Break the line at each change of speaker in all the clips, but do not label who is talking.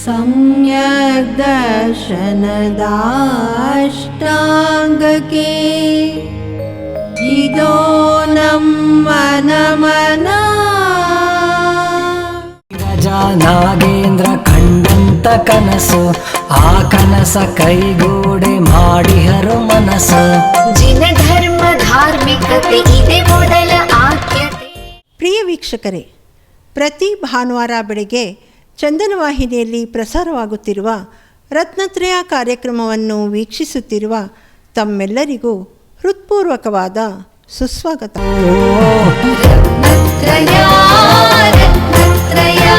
सम्यग् दर्शनदाष्टाङ्गके इदो मनमना
ಗಜ ನಾಗೇಂದ್ರ ಕಂಡಂತ ಕನಸು ಆ ಕನಸ ಕೈಗೂಡಿ ಮಾಡಿಹರು ಮನಸ್ಸು
ಜಿನ ಧರ್ಮ ಧಾರ್ಮಿಕತೆ ಇದೆ ಮೊದಲ ಆದ್ಯತೆ
ಪ್ರಿಯ ವೀಕ್ಷಕರೇ ಪ್ರತಿ ಭಾನುವಾರ ಬೆಳಗ್ಗೆ ಚಂದನ ವಾಹಿನಿಯಲ್ಲಿ ಪ್ರಸಾರವಾಗುತ್ತಿರುವ ರತ್ನತ್ರಯ ಕಾರ್ಯಕ್ರಮವನ್ನು ವೀಕ್ಷಿಸುತ್ತಿರುವ ತಮ್ಮೆಲ್ಲರಿಗೂ ಹೃತ್ಪೂರ್ವಕವಾದ ಸುಸ್ವಾಗತ.
ರತ್ನತ್ರಯ ರತ್ನತ್ರಯ.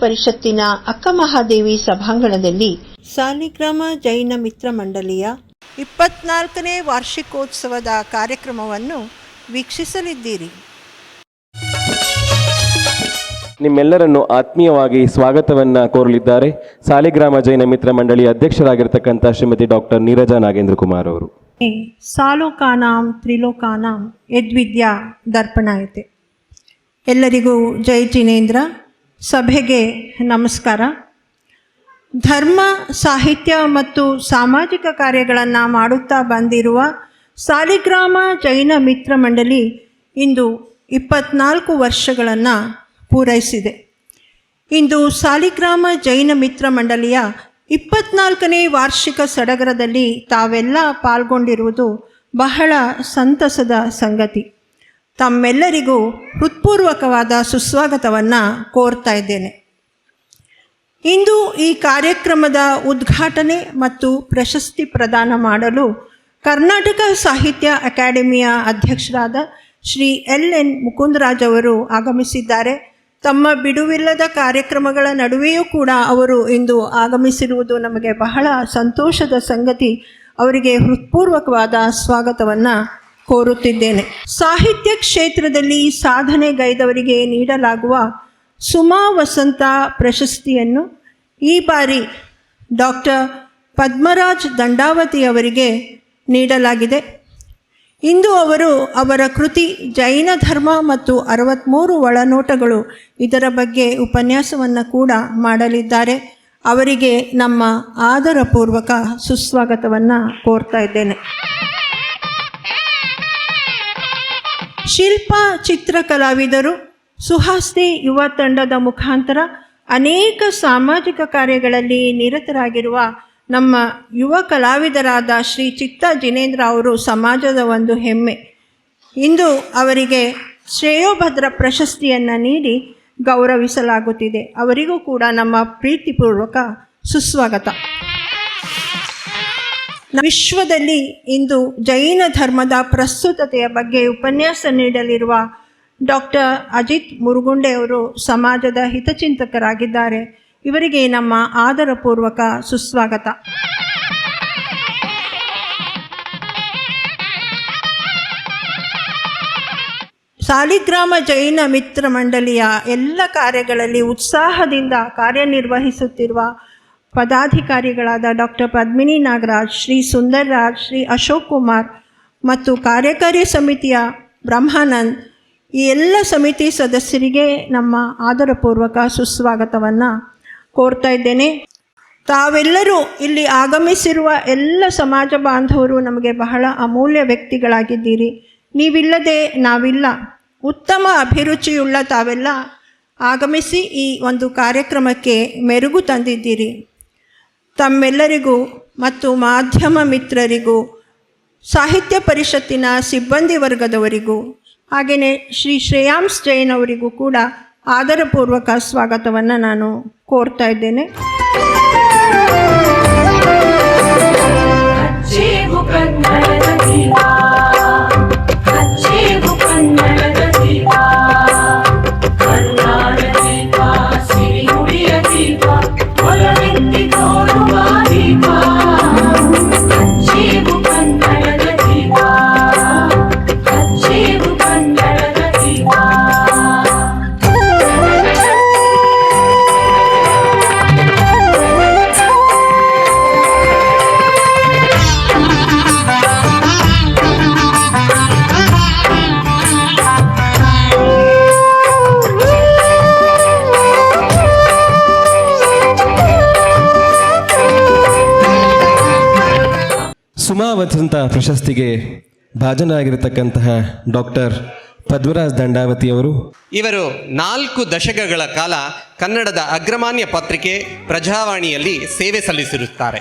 ಪರಿಷತ್ತಿನ ಅಕ್ಕ ಮಹಾದೇವಿ ಸಭಾಂಗಣದಲ್ಲಿ ಸಾಲಿಗ್ರಾಮ ಜೈನ ಮಿತ್ರ ಮಂಡಳಿಯ ಇಪ್ಪತ್ನಾಲ್ಕನೇ ವಾರ್ಷಿಕೋತ್ಸವದ ಕಾರ್ಯಕ್ರಮವನ್ನು ವೀಕ್ಷಿಸಲಿದ್ದೀರಿ.
ನಿಮ್ಮೆಲ್ಲರನ್ನು ಆತ್ಮೀಯವಾಗಿ ಸ್ವಾಗತವನ್ನ ಕೋರಲಿದ್ದಾರೆ ಸಾಲಿಗ್ರಾಮ ಜೈನ ಮಿತ್ರ ಮಂಡಳಿ ಅಧ್ಯಕ್ಷರಾಗಿರ್ತಕ್ಕಂಥ ಶ್ರೀಮತಿ ಡಾಕ್ಟರ್ ನೀರಜಾ ನಾಗೇಂದ್ರ ಕುಮಾರ್ ಅವರು.
ಸಾಲೋಕಾನಾಂ ತ್ರಿಲೋಕಾನಾಂ ಯದ್ವಿದ್ಯಾ ದರ್ಪಣಾಯತೆ. ಎಲ್ಲರಿಗೂ ಜೈ ಜಿನೇಂದ್ರ. ಸಭೆಗೆ ನಮಸ್ಕಾರ. ಧರ್ಮ, ಸಾಹಿತ್ಯ ಮತ್ತು ಸಾಮಾಜಿಕ ಕಾರ್ಯಗಳನ್ನು ಮಾಡುತ್ತಾ ಬಂದಿರುವ ಸಾಲಿಗ್ರಾಮ ಜೈನ ಮಿತ್ರ ಮಂಡಳಿ ಇಂದು ಇಪ್ಪತ್ನಾಲ್ಕು ವರ್ಷಗಳನ್ನು ಪೂರೈಸಿದೆ. ಇಂದು ಸಾಲಿಗ್ರಾಮ ಜೈನ ಮಿತ್ರ ಮಂಡಳಿಯ ಇಪ್ಪತ್ನಾಲ್ಕನೇ ವಾರ್ಷಿಕ ಸಡಗರದಲ್ಲಿ ತಾವೆಲ್ಲ ಪಾಲ್ಗೊಂಡಿರುವುದು ಬಹಳ ಸಂತಸದ ಸಂಗತಿ. ತಮ್ಮೆಲ್ಲರಿಗೂ ಹೃತ್ಪೂರ್ವಕವಾದ ಸುಸ್ವಾಗತವನ್ನು ಕೋರ್ತಾ ಇದ್ದೇನೆ. ಇಂದು ಈ ಕಾರ್ಯಕ್ರಮದ ಉದ್ಘಾಟನೆ ಮತ್ತು ಪ್ರಶಸ್ತಿ ಪ್ರದಾನ ಮಾಡಲು ಕರ್ನಾಟಕ ಸಾಹಿತ್ಯ ಅಕಾಡೆಮಿಯ ಅಧ್ಯಕ್ಷರಾದ ಶ್ರೀ ಎಲ್ ಎನ್ ಮುಕುಂದರಾಜ್ ಅವರು ಆಗಮಿಸಿದ್ದಾರೆ. ತಮ್ಮ ಬಿಡುವಿಲ್ಲದ ಕಾರ್ಯಕ್ರಮಗಳ ನಡುವೆಯೂ ಕೂಡ ಅವರು ಇಂದು ಆಗಮಿಸಿರುವುದು ನಮಗೆ ಬಹಳ ಸಂತೋಷದ ಸಂಗತಿ. ಅವರಿಗೆ ಹೃತ್ಪೂರ್ವಕವಾದ ಸ್ವಾಗತವನ್ನು ಕೋರುತ್ತಿದ್ದೇನೆ. ಸಾಹಿತ್ಯ ಕ್ಷೇತ್ರದಲ್ಲಿ ಸಾಧನೆಗೈದವರಿಗೆ ನೀಡಲಾಗುವ ಸುಮಾ ವಸಂತ ಪ್ರಶಸ್ತಿಯನ್ನು ಈ ಬಾರಿ ಡಾಕ್ಟರ್ ಪದ್ಮರಾಜ್ ದಂಡಾವತಿ ಅವರಿಗೆ ನೀಡಲಾಗಿದೆ. ಇಂದು ಅವರು ಅವರ ಕೃತಿ ಜೈನ ಧರ್ಮ ಮತ್ತು ಅರವತ್ತ್ಮೂರು ಒಳನೋಟಗಳು ಇದರ ಬಗ್ಗೆ ಉಪನ್ಯಾಸವನ್ನು ಕೂಡ ಮಾಡಲಿದ್ದಾರೆ. ಅವರಿಗೆ ನಮ್ಮ ಆದರಪೂರ್ವಕ ಸುಸ್ವಾಗತವನ್ನು ಕೋರ್ತಾ ಇದ್ದೇನೆ. ಶಿಲ್ಪ ಚಿತ್ರಕಲಾವಿದರು ಸುಹಾಸ್ತಿ ಯುವ ತಂಡದ ಮುಖಾಂತರ ಅನೇಕ ಸಾಮಾಜಿಕ ಕಾರ್ಯಗಳಲ್ಲಿ ನಿರತರಾಗಿರುವ ನಮ್ಮ ಯುವ ಕಲಾವಿದರಾದ ಶ್ರೀ ಚಿತ್ತ ಜಿನೇಂದ್ರ ಅವರು ಸಮಾಜದ ಒಂದು ಹೆಮ್ಮೆ. ಇಂದು ಅವರಿಗೆ ಶ್ರೇಯೋಭದ್ರ ಪ್ರಶಸ್ತಿಯನ್ನು ನೀಡಿ ಗೌರವಿಸಲಾಗುತ್ತಿದೆ. ಅವರಿಗೂ ಕೂಡ ನಮ್ಮ ಪ್ರೀತಿಪೂರ್ವಕ ಸುಸ್ವಾಗತ. ವಿಶ್ವದಲ್ಲಿ ಇಂದು ಜೈನ ಧರ್ಮದ ಪ್ರಸ್ತುತತೆಯ ಬಗ್ಗೆ ಉಪನ್ಯಾಸ ನೀಡಲಿರುವ ಡಾಕ್ಟರ್ ಅಜಿತ್ ಮುರುಗುಂಡೆ ಅವರು ಸಮಾಜದ ಹಿತಚಿಂತಕರಾಗಿದ್ದಾರೆ. ಇವರಿಗೆ ನಮ್ಮ ಆದರಪೂರ್ವಕ ಸುಸ್ವಾಗತ. ಸಾಲಿಗ್ರಾಮ ಜೈನ ಮಿತ್ರ ಮಂಡಳಿಯ ಎಲ್ಲ ಕಾರ್ಯಗಳಲ್ಲಿ ಉತ್ಸಾಹದಿಂದ ಕಾರ್ಯನಿರ್ವಹಿಸುತ್ತಿರುವ ಪದಾಧಿಕಾರಿಗಳಾದ ಡಾಕ್ಟರ್ ಪದ್ಮಿನಿ ನಾಗರಾಜ್, ಶ್ರೀ ಸುಂದರ್ರಾಜ್, ಶ್ರೀ ಅಶೋಕ್ ಕುಮಾರ್ ಮತ್ತು ಕಾರ್ಯಕಾರಿ ಸಮಿತಿಯ ಬ್ರಹ್ಮಾನಂದ್, ಈ ಎಲ್ಲ ಸಮಿತಿ ಸದಸ್ಯರಿಗೆ ನಮ್ಮ ಆದರಪೂರ್ವಕ ಸುಸ್ವಾಗತವನ್ನು ಕೋರ್ತಾ ಇದ್ದೇನೆ. ತಾವೆಲ್ಲರೂ ಇಲ್ಲಿ ಆಗಮಿಸಿರುವ ಎಲ್ಲ ಸಮಾಜ ಬಾಂಧವರು ನಮಗೆ ಬಹಳ ಅಮೂಲ್ಯ ವ್ಯಕ್ತಿಗಳಾಗಿದ್ದೀರಿ. ನೀವಿಲ್ಲದೆ ನಾವಿಲ್ಲ. ಉತ್ತಮ ಅಭಿರುಚಿಯುಳ್ಳ ತಾವೆಲ್ಲ ಆಗಮಿಸಿ ಈ ಒಂದು ಕಾರ್ಯಕ್ರಮಕ್ಕೆ ಮೆರುಗು ತಂದಿದ್ದೀರಿ. ತಮ್ಮೆಲ್ಲರಿಗೂ ಮತ್ತು ಮಾಧ್ಯಮ ಮಿತ್ರರಿಗೂ, ಸಾಹಿತ್ಯ ಪರಿಷತ್ತಿನ ಸಿಬ್ಬಂದಿ ವರ್ಗದವರಿಗೂ, ಹಾಗೆಯೇ ಶ್ರೀ ಶ್ರೇಯಾಂಸ್ ಜೈನ್ ಅವರಿಗೂ ಕೂಡ ಆದರಪೂರ್ವಕ ಸ್ವಾಗತವನ್ನು ನಾನು ಕೋರ್ತಾ ಇದ್ದೇನೆ.
ಅಚ್ಚೇವು
ಪ್ರಶಸ್ತಿಗೆ ಭಾಜನರಾಗಿರತಕ್ಕಂತಹ ಡಾಕ್ಟರ್ ಪದ್ಮರಾಜ್ ದಂಡಾವತಿ ಅವರು.
ಇವರು ನಾಲ್ಕು ದಶಕಗಳ ಕಾಲ ಕನ್ನಡದ ಅಗ್ರಮಾನ್ಯ ಪತ್ರಿಕೆ ಪ್ರಜಾವಾಣಿಯಲ್ಲಿ ಸೇವೆ ಸಲ್ಲಿಸಿರುತ್ತಾರೆ.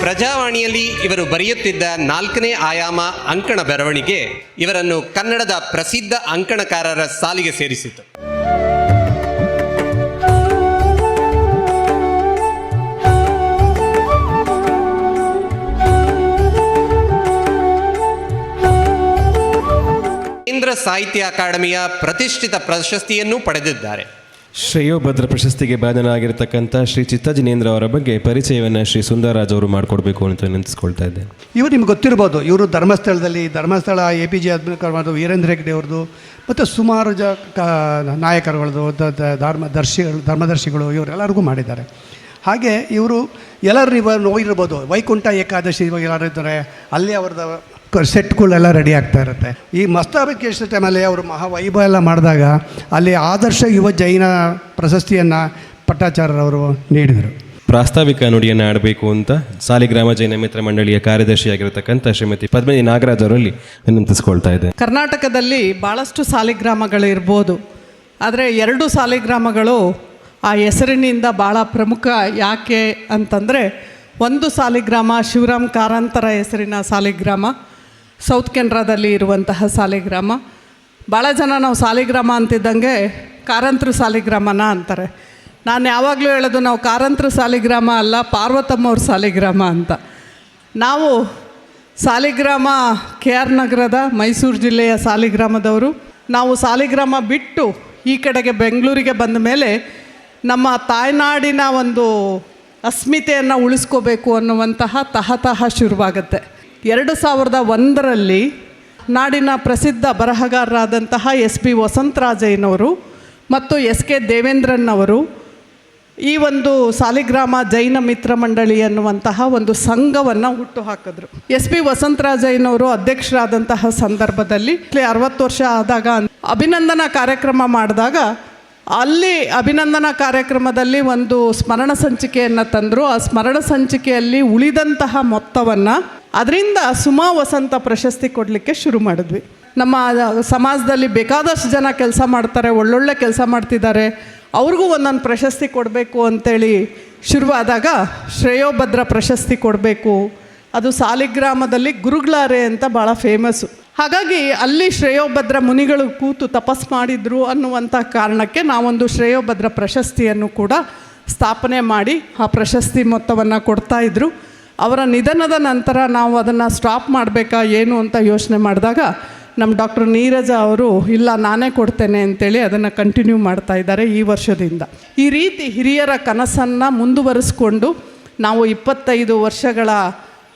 ಪ್ರಜಾವಾಣಿಯಲ್ಲಿ ಇವರು ಬರೆಯುತ್ತಿದ್ದ ನಾಲ್ಕನೇ ಆಯಾಮ ಅಂಕಣ ಬರವಣಿಗೆ ಇವರನ್ನು ಕನ್ನಡದ ಪ್ರಸಿದ್ಧ ಅಂಕಣಕಾರರ ಸಾಲಿಗೆ ಸೇರಿಸಿತು. ಕೇಂದ್ರ ಸಾಹಿತ್ಯ ಅಕಾಡೆಮಿಯ ಪ್ರತಿಷ್ಠಿತ ಪ್ರಶಸ್ತಿಯನ್ನು ಪಡೆದಿದ್ದಾರೆ.
ಶ್ರೇಯೋಭದ್ರ ಪ್ರಶಸ್ತಿಗೆ ಭಾಜನರಾಗಿರ್ತಕ್ಕಂಥ ಶ್ರೀ ಚಿತ್ತಜಿನೇಂದ್ರ ಅವರ ಬಗ್ಗೆ ಪರಿಚಯವನ್ನು ಶ್ರೀ ಸುಂದರರಾಜ್ ಅವರು ಮಾಡಿಕೊಡ್ಬೇಕು ಅಂತ ನೆನೆಸ್ಕೊಳ್ತಾ ಇದ್ದೆ
ಇವರು ನಿಮ್ಗೆ ಗೊತ್ತಿರ್ಬೋದು ಇವರು ಧರ್ಮಸ್ಥಳದಲ್ಲಿ Dharmasthala A P J Abdul Veerendra Hegde ಅವ್ರದ್ದು ಮತ್ತು ಸುಮಾರು ಜ ಕ ನಾಯಕರುಗಳದ್ದು ಧರ್ಮ ದರ್ಶಿಗಳು ಧರ್ಮದರ್ಶಿಗಳು ಇವರೆಲ್ಲರಿಗೂ ಮಾಡಿದ್ದಾರೆ. ಹಾಗೆ ಇವರು ಎಲ್ಲರೂ ನೀವು ನೋಡಿರ್ಬೋದು ವೈಕುಂಠ ಏಕಾದಶಿ ಇವಾಗ ಎಲ್ಲರೂ ಇದ್ದಾರೆ ಅಲ್ಲಿ ಅವ್ರದ್ದು ಸೆಟ್ಗಳೆಲ್ಲ ರೆಡಿ ಆಗ್ತಾ ಇರುತ್ತೆ. ಈ ಮಸ್ತಾಭಿಕೇಶ ಟೈಮಲ್ಲಿ ಅವರು ಮಹಾವೈಭವ ಎಲ್ಲ ಮಾಡಿದಾಗ ಅಲ್ಲಿ ಆದರ್ಶ ಯುವ ಜೈನ ಪ್ರಶಸ್ತಿಯನ್ನು ಪಟ್ಟಾಚಾರ್ಯರವರು ನೀಡಿದರು.
ಪ್ರಾಸ್ತಾವಿಕ ನುಡಿಯನ್ನು ಆಡಬೇಕು ಅಂತ ಸಾಲಿಗ್ರಾಮ ಜೈನ ಮಿತ್ರ ಮಂಡಳಿಯ ಕಾರ್ಯದರ್ಶಿಯಾಗಿರತಕ್ಕಂಥ ಶ್ರೀಮತಿ ಪದ್ಮಿನಿ ನಾಗರಾಜ್ ಅವರಲ್ಲಿ ವಿನಂತಿಸ್ಕೊಳ್ತಾ ಇದೆ.
ಕರ್ನಾಟಕದಲ್ಲಿ ಭಾಳಷ್ಟು ಸಾಲಿಗ್ರಾಮಗಳು ಇರ್ಬೋದು ಆದರೆ ಎರಡು ಸಾಲಿಗ್ರಾಮಗಳು ಆ ಹೆಸರಿನಿಂದ ಭಾಳ ಪ್ರಮುಖ ಯಾಕೆ ಅಂತಂದರೆ ಒಂದು ಸಾಲಿಗ್ರಾಮ ಶಿವರಾಮ್ ಕಾರಂತರ ಹೆಸರಿನ ಸಾಲಿಗ್ರಾಮ ಸೌತ್ ಕೆನ್ರಾದಲ್ಲಿ ಇರುವಂತಹ ಸಾಲಿಗ್ರಾಮ. ಭಾಳ ಜನ ನಾವು ಸಾಲಿಗ್ರಾಮ ಅಂತಿದ್ದಂಗೆ ಕಾರಂತರ ಸಾಲಿಗ್ರಾಮನ ಅಂತಾರೆ. ನಾನು ಯಾವಾಗಲೂ ಹೇಳೋದು ನಾವು ಕಾರಂತರ ಸಾಲಿಗ್ರಾಮ ಅಲ್ಲ, ಪಾರ್ವತಮ್ಮವ್ರ ಸಾಲಿಗ್ರಾಮ ಅಂತ. ನಾವು ಸಾಲಿಗ್ರಾಮ ಕೆ ಆರ್ ನಗರದ ಮೈಸೂರು ಜಿಲ್ಲೆಯ ಸಾಲಿಗ್ರಾಮದವರು. ನಾವು ಸಾಲಿಗ್ರಾಮ ಬಿಟ್ಟು ಈ ಕಡೆಗೆ ಬೆಂಗಳೂರಿಗೆ ಬಂದ ಮೇಲೆ ನಮ್ಮ ತಾಯ್ನಾಡಿನ ಒಂದು ಅಸ್ಮಿತೆಯನ್ನು ಉಳಿಸ್ಕೋಬೇಕು ಅನ್ನುವಂತಹ ತಹತಹ ಶುರುವಾಗುತ್ತೆ. ಎರಡು ಸಾವಿರದ ಒಂದರಲ್ಲಿ ನಾಡಿನ ಪ್ರಸಿದ್ಧ ಬರಹಗಾರರಾದಂತಹ ಎಸ್ ಪಿ ವಸಂತರಾಜಯ್ಯನವರು ಮತ್ತು ಎಸ್ ಕೆ ದೇವೇಂದ್ರನ್ ಅವರು ಈ ಒಂದು ಸಾಲಿಗ್ರಾಮ ಜೈನ ಮಿತ್ರ ಮಂಡಳಿ ಅನ್ನುವಂತಹ ಒಂದು ಸಂಘವನ್ನು ಹುಟ್ಟು ಹಾಕಿದ್ರು ಎಸ್ ಪಿ ವಸಂತರಾಜಯ್ಯನವರು ಅಧ್ಯಕ್ಷರಾದಂತಹ ಸಂದರ್ಭದಲ್ಲಿ ಅರವತ್ತು ವರ್ಷ ಆದಾಗ ಅಭಿನಂದನಾ ಕಾರ್ಯಕ್ರಮ ಮಾಡಿದಾಗ ಅಲ್ಲಿ ಅಭಿನಂದನಾ ಕಾರ್ಯಕ್ರಮದಲ್ಲಿ ಒಂದು ಸ್ಮರಣ ಸಂಚಿಕೆಯನ್ನು ತಂದರು. ಆ ಸ್ಮರಣ ಸಂಚಿಕೆಯಲ್ಲಿ ಉಳಿದಂತಹ ಮೊತ್ತವನ್ನು ಅದರಿಂದ ಸುಮಾ ವಸಂತ ಪ್ರಶಸ್ತಿ ಕೊಡಲಿಕ್ಕೆ ಶುರು ಮಾಡಿದ್ವಿ. ನಮ್ಮ ಸಮಾಜದಲ್ಲಿ ಬೇಕಾದಷ್ಟು ಜನ ಕೆಲಸ ಮಾಡ್ತಾರೆ, ಒಳ್ಳೊಳ್ಳೆ ಕೆಲಸ ಮಾಡ್ತಿದ್ದಾರೆ. ಅವ್ರಿಗೂ ಒಂದೊಂದು ಪ್ರಶಸ್ತಿ ಕೊಡಬೇಕು ಅಂತೇಳಿ ಶುರುವಾದಾಗ ಶ್ರೇಯೋಭದ್ರ ಪ್ರಶಸ್ತಿ ಕೊಡಬೇಕು. ಅದು ಸಾಲಿಗ್ರಾಮದಲ್ಲಿ ಗುರುಗ್ಲಾರೆ ಅಂತ ಭಾಳ ಫೇಮಸ್ಸು ಹಾಗಾಗಿ ಅಲ್ಲಿ ಶ್ರೇಯೋಭದ್ರ ಮುನಿಗಳು ಕೂತು ತಪಸ್ ಮಾಡಿದ್ರು ಅನ್ನುವಂಥ ಕಾರಣಕ್ಕೆ ನಾವೊಂದು ಶ್ರೇಯೋಭದ್ರ ಪ್ರಶಸ್ತಿಯನ್ನು ಕೂಡ ಸ್ಥಾಪನೆ ಮಾಡಿ ಆ ಪ್ರಶಸ್ತಿ ಮೊತ್ತವನ್ನು ಕೊಡ್ತಾ ಇದ್ರು. ಅವರ ನಿಧನದ ನಂತರ ನಾವು ಅದನ್ನು ಸ್ಟಾಪ್ ಮಾಡಬೇಕಾ ಏನು ಅಂತ ಯೋಚನೆ ಮಾಡಿದಾಗ ನಮ್ಮ ಡಾಕ್ಟರ್ ನೀರಜ ಅವರು, ಇಲ್ಲ, ನಾನೇ ಕೊಡ್ತೇನೆ ಅಂತೇಳಿ ಅದನ್ನು ಕಂಟಿನ್ಯೂ ಮಾಡ್ತಾ ಇದ್ದಾರೆ ಈ ವರ್ಷದಿಂದ. ಈ ರೀತಿ ಹಿರಿಯರ ಕನಸನ್ನು ಮುಂದುವರಿಸ್ಕೊಂಡು ನಾವು ಇಪ್ಪತ್ತೈದು ವರ್ಷಗಳ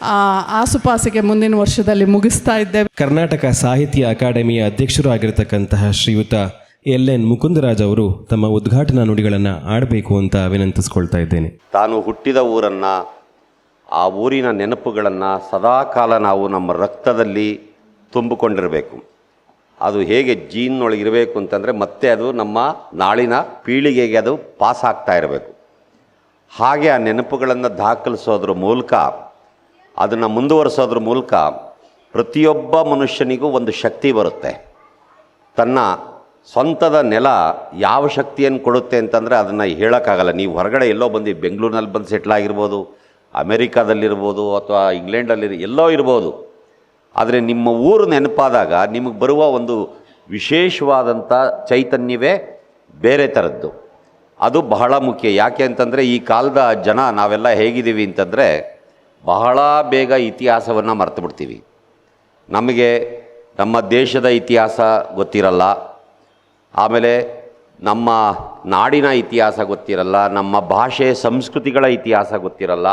ಆಸುಪಾಸಿಗೆ ಮುಂದಿನ ವರ್ಷದಲ್ಲಿ ಮುಗಿಸ್ತಾ ಇದ್ದೇವೆ.
ಕರ್ನಾಟಕ ಸಾಹಿತ್ಯ ಅಕಾಡೆಮಿಯ ಅಧ್ಯಕ್ಷರು ಆಗಿರತಕ್ಕಂತಹ ಶ್ರೀಯುತ ಎಲ್ ಎನ್ ಮುಕುಂದರಾಜ್ ಅವರು ತಮ್ಮ ಉದ್ಘಾಟನಾ ನುಡಿಗಳನ್ನು ಆಡಬೇಕು ಅಂತ ವಿನಂತಿಸ್ಕೊಳ್ತಾ ಇದ್ದೇನೆ.
ತಾನು ಹುಟ್ಟಿದ ಊರನ್ನು ಆ ಊರಿನ ನೆನಪುಗಳನ್ನು ಸದಾಕಾಲ ನಾವು ನಮ್ಮ ರಕ್ತದಲ್ಲಿ ತುಂಬಿಕೊಂಡಿರಬೇಕು. ಅದು ಹೇಗೆ ಜೀನ್ನೊಳಗೆ ಇರಬೇಕು ಅಂತಂದರೆ ಮತ್ತೆ ಅದು ನಮ್ಮ ನಾಳಿನ ಪೀಳಿಗೆಗೆ ಅದು ಪಾಸ್ ಆಗ್ತಾ ಇರಬೇಕು. ಹಾಗೆ ಆ ನೆನಪುಗಳನ್ನು ದಾಖಲಿಸೋದ್ರ ಮೂಲಕ ಅದನ್ನು ಮುಂದುವರಿಸೋದ್ರ ಮೂಲಕ ಪ್ರತಿಯೊಬ್ಬ ಮನುಷ್ಯನಿಗೂ ಒಂದು ಶಕ್ತಿ ಬರುತ್ತೆ. ತನ್ನ ಸ್ವಂತದ ನೆಲ ಯಾವ ಶಕ್ತಿಯನ್ನು ಕೊಡುತ್ತೆ ಅಂತಂದರೆ ಅದನ್ನು ಹೇಳೋಕ್ಕಾಗಲ್ಲ. ನೀವು ಹೊರಗಡೆ ಎಲ್ಲೋ ಬಂದು ಬೆಂಗಳೂರಿನಲ್ಲಿ ಬಂದು ಸೆಟ್ಲ್ ಆಗಿರ್ಬೋದು, ಅಮೇರಿಕಾದಲ್ಲಿರ್ಬೋದು ಅಥವಾ ಇಂಗ್ಲೆಂಡಲ್ಲಿ ಎಲ್ಲೋ ಇರ್ಬೋದು. ಆದರೆ ನಿಮ್ಮ ಊರು ನೆನಪಾದಾಗ ನಿಮಗೆ ಬರುವ ಒಂದು ವಿಶೇಷವಾದಂಥ ಚೈತನ್ಯವೇ ಬೇರೆ ಥರದ್ದು. ಅದು ಬಹಳ ಮುಖ್ಯ. ಯಾಕೆ ಅಂತಂದರೆ ಈ ಕಾಲದ ಜನ ನಾವೆಲ್ಲ ಹೇಗಿದ್ದೀವಿ ಅಂತಂದರೆ ಬಹಳ ಬೇಗ ಇತಿಹಾಸವನ್ನು ಮರೆತು ಬಿಡ್ತೀವಿ. ನಮಗೆ ನಮ್ಮ ದೇಶದ ಇತಿಹಾಸ ಗೊತ್ತಿರಲ್ಲ. ಆಮೇಲೆ ನಮ್ಮ ನಾಡಿನ ಇತಿಹಾಸ ಗೊತ್ತಿರಲ್ಲ, ನಮ್ಮ ಭಾಷೆ ಸಂಸ್ಕೃತಿಗಳ ಇತಿಹಾಸ ಗೊತ್ತಿರಲ್ಲ,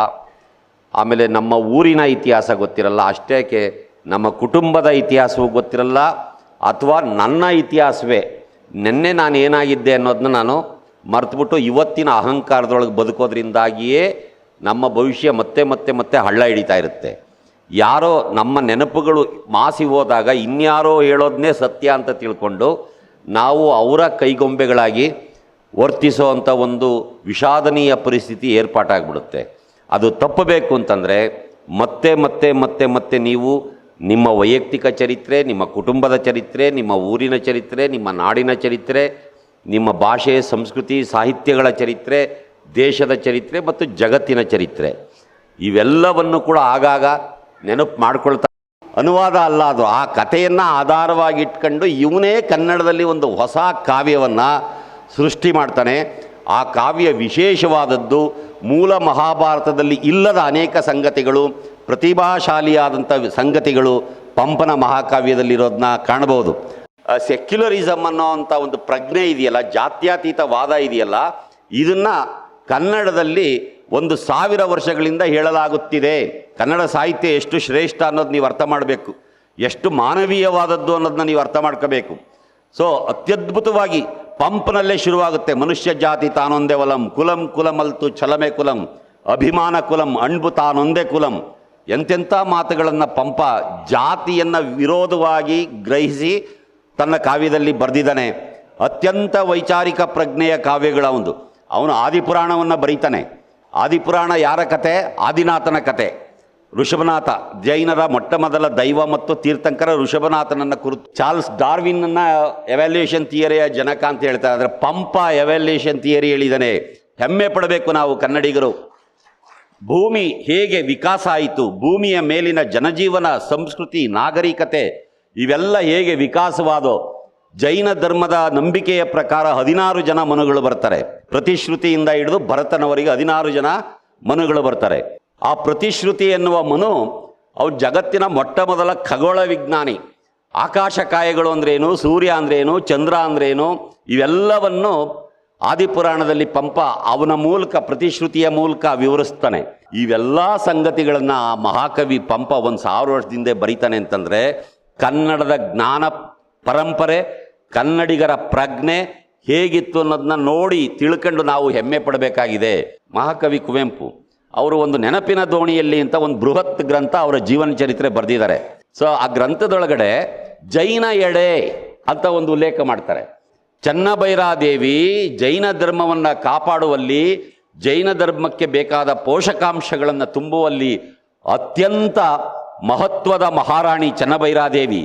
ಆಮೇಲೆ ನಮ್ಮ ಊರಿನ ಇತಿಹಾಸ ಗೊತ್ತಿರಲ್ಲ ಅಷ್ಟೇಕೆ ನಮ್ಮ ಕುಟುಂಬದ ಇತಿಹಾಸವೂ ಗೊತ್ತಿರಲ್ಲ, ಅಥವಾ ನನ್ನ ಇತಿಹಾಸವೇ, ನಿನ್ನೆ ನಾನು ಏನಾಗಿದ್ದೆ ಅನ್ನೋದನ್ನ ನಾನು ಮರೆತುಬಿಟ್ಟು ಇವತ್ತಿನ ಅಹಂಕಾರದೊಳಗೆ ಬದುಕೋದ್ರಿಂದಾಗಿಯೇ ನಮ್ಮ ಭವಿಷ್ಯ ಮತ್ತೆ ಮತ್ತೆ ಮತ್ತೆ ಹಳ್ಳ ಹಿಡಿತಾ ಇರುತ್ತೆ. ಯಾರೋ ನಮ್ಮ ನೆನಪುಗಳು ಮಾಸಿ ಹೋದಾಗ ಇನ್ಯಾರೋ ಹೇಳೋದನ್ನೇ ಸತ್ಯ ಅಂತ ತಿಳ್ಕೊಂಡು ನಾವು ಅವರ ಕೈಗೊಂಬೆಗಳಾಗಿ ವರ್ತಿಸೋ ಅಂಥ ಒಂದು ವಿಷಾದನೀಯ ಪರಿಸ್ಥಿತಿ ಏರ್ಪಾಟಾಗ್ಬಿಡುತ್ತೆ. ಅದು ತಪ್ಪಬೇಕು ಅಂತಂದರೆ ಮತ್ತೆ ಮತ್ತೆ ಮತ್ತೆ ಮತ್ತೆ ನೀವು ನಿಮ್ಮ ವೈಯಕ್ತಿಕ ಚರಿತ್ರೆ, ನಿಮ್ಮ ಕುಟುಂಬದ ಚರಿತ್ರೆ, ನಿಮ್ಮ ಊರಿನ ಚರಿತ್ರೆ, ನಿಮ್ಮ ನಾಡಿನ ಚರಿತ್ರೆ, ನಿಮ್ಮ ಭಾಷೆ, ಸಂಸ್ಕೃತಿ, ಸಾಹಿತ್ಯಗಳ ಚರಿತ್ರೆ ದೇಶದ ಚರಿತ್ರೆ ಮತ್ತು ಜಗತ್ತಿನ ಚರಿತ್ರೆ. ಇವೆಲ್ಲವನ್ನು ಕೂಡ ಆಗಾಗ ನೆನಪು ಮಾಡ್ಕೊಳ್ತಾ ಅನುವಾದ ಅಲ್ಲ ಅದು. ಆ ಕಥೆಯನ್ನು ಆಧಾರವಾಗಿ ಇಟ್ಕೊಂಡು ಇವನೇ ಕನ್ನಡದಲ್ಲಿ ಒಂದು ಹೊಸ ಕಾವ್ಯವನ್ನು ಸೃಷ್ಟಿ ಮಾಡ್ತಾನೆ. ಆ ಕಾವ್ಯ ವಿಶೇಷವಾದದ್ದು, ಮೂಲ ಮಹಾಭಾರತದಲ್ಲಿ ಇಲ್ಲದ ಅನೇಕ ಸಂಗತಿಗಳು ಪ್ರತಿಭಾಶಾಲಿಯಾದಂಥ ಸಂಗತಿಗಳು ಪಂಪನ ಮಹಾಕಾವ್ಯದಲ್ಲಿರೋದನ್ನ ಕಾಣಬಹುದು. ಸೆಕ್ಯುಲರಿಸಮ್ ಅನ್ನೋ ಅಂಥ ಒಂದು ಪ್ರಜ್ಞೆ ಇದೆಯಲ್ಲ ಜಾತ್ಯಾತೀತ ವಾದ ಇದೆಯಲ್ಲ, ಇದನ್ನು ಕನ್ನಡದಲ್ಲಿ ಒಂದು ಸಾವಿರ ವರ್ಷಗಳಿಂದ ಹೇಳಲಾಗುತ್ತಿದೆ. ಕನ್ನಡ ಸಾಹಿತ್ಯ ಎಷ್ಟು ಶ್ರೇಷ್ಠ ಅನ್ನೋದು ನೀವು ಅರ್ಥ ಮಾಡಬೇಕು. ಎಷ್ಟು ಮಾನವೀಯವಾದದ್ದು ಅನ್ನೋದನ್ನ ನೀವು ಅರ್ಥ ಮಾಡ್ಕೋಬೇಕು. ಸೊ ಅತ್ಯದ್ಭುತವಾಗಿ ಪಂಪ್ನಲ್ಲೇ ಶುರುವಾಗುತ್ತೆ. ಮನುಷ್ಯ ಜಾತಿ ತಾನೊಂದೇ ವಲಂ ಕುಲಂ ಕುಲಮಲ್ತು ಛಲಮೆ ಕುಲಂ, ಅಭಿಮಾನ ಕುಲಂ, ಅಣ್ಬು ತಾನೊಂದೇ ಕುಲಂ. ಎಂತೆಂಥ ಮಾತುಗಳನ್ನು ಪಂಪ ಜಾತಿಯನ್ನು ವಿರೋಧವಾಗಿ ಗ್ರಹಿಸಿ ತನ್ನ ಕಾವ್ಯದಲ್ಲಿ ಬರೆದಿದ್ದಾನೆ. ಅತ್ಯಂತ ವೈಚಾರಿಕ ಪ್ರಜ್ಞೆಯ ಕಾವ್ಯಗಳ ಒಂದು ಅವನು ಆದಿಪುರಾಣವನ್ನು ಬರೀತಾನೆ. ಆದಿಪುರಾಣ ಯಾರ ಕತೆ? ಆದಿನಾಥನ ಕತೆ. ಋಷಭನಾಥ, ಜೈನರ ಮೊಟ್ಟ ಮೊದಲ ದೈವ ಮತ್ತು ತೀರ್ಥಂಕರ ಋಷಭನಾಥನನ್ನು ಕುರಿತು ಚಾರ್ಲ್ಸ್ ಡಾರ್ವಿನ್ನ ಎವ್ಯಾಲ್ಯೂಯೇಷನ್ ಥಿಯರಿಯ ಜನಕ ಅಂತ ಹೇಳ್ತಾರೆ. ಆದರೆ ಪಂಪ ಎವ್ಯಾಲ್ಯೂಯೇಷನ್ ಥಿಯರಿ ಹೇಳಿದ್ದಾನೆ ಹೆಮ್ಮೆ ಪಡಬೇಕು ನಾವು ಕನ್ನಡಿಗರು. ಭೂಮಿ ಹೇಗೆ ವಿಕಾಸ ಆಯಿತು? ಭೂಮಿಯ ಮೇಲಿನ ಜನಜೀವನ, ಸಂಸ್ಕೃತಿ, ನಾಗರಿಕತೆ, ಇವೆಲ್ಲ ಹೇಗೆ ವಿಕಾಸವಾದೋ ಜೈನ ಧರ್ಮದ ನಂಬಿಕೆಯ ಪ್ರಕಾರ ಹದಿನಾರು ಜನ ಮನುಗಳು ಬರ್ತಾರೆ. ಪ್ರತಿಶ್ರುತಿಯಿಂದ ಹಿಡಿದು ಭರತನವರಿಗೆ ಹದಿನಾರು ಜನ ಮನುಗಳು ಬರ್ತಾರೆ. ಆ ಪ್ರತಿಶ್ರುತಿ ಎನ್ನುವ ಮನು ಅವು ಜಗತ್ತಿನ ಮೊಟ್ಟ ಮೊದಲ ಖಗೋಳ ವಿಜ್ಞಾನಿ. ಆಕಾಶ ಕಾಯಗಳು ಅಂದ್ರೇನು, ಸೂರ್ಯ ಅಂದ್ರೇನು, ಚಂದ್ರ ಅಂದ್ರೇನು, ಇವೆಲ್ಲವನ್ನು ಆದಿಪುರಾಣದಲ್ಲಿ ಪಂಪ ಅವನ ಮೂಲಕ, ಪ್ರತಿಶ್ರುತಿಯ ಮೂಲಕ ವಿವರಿಸ್ತಾನೆ. ಇವೆಲ್ಲ ಸಂಗತಿಗಳನ್ನು ಆ ಮಹಾಕವಿ ಪಂಪ ಒಂದು ಸಾವಿರ ವರ್ಷದಿಂದ ಬರೀತಾನೆ ಅಂತಂದರೆ ಕನ್ನಡದ ಜ್ಞಾನ ಪರಂಪರೆ ಕನ್ನಡಿಗರ ಪ್ರಜ್ಞೆ ಹೇಗಿತ್ತು ಅನ್ನೋದನ್ನ ನೋಡಿ ತಿಳ್ಕೊಂಡು ನಾವು ಹೆಮ್ಮೆ ಪಡಬೇಕಾಗಿದೆ. ಮಹಾಕವಿ ಕುವೆಂಪು ಅವರು ಒಂದು ನೆನಪಿನ ದೋಣಿಯಲ್ಲಿ ಅಂತ ಒಂದು ಬೃಹತ್ ಗ್ರಂಥ ಅವರ ಜೀವನ ಚರಿತ್ರೆ ಬರೆದಿದ್ದಾರೆ. ಸೊ ಆ ಗ್ರಂಥದೊಳಗಡೆ ಜೈನ ಎಡೆ ಅಂತ ಒಂದು ಉಲ್ಲೇಖ ಮಾಡ್ತಾರೆ. ಚನ್ನಭೈರಾದೇವಿ ಜೈನ ಧರ್ಮವನ್ನು ಕಾಪಾಡುವಲ್ಲಿ, ಜೈನ ಧರ್ಮಕ್ಕೆ ಬೇಕಾದ ಪೋಷಕಾಂಶಗಳನ್ನು ತುಂಬುವಲ್ಲಿ ಅತ್ಯಂತ ಮಹತ್ವದ ಮಹಾರಾಣಿ ಚನ್ನಭೈರಾದೇವಿ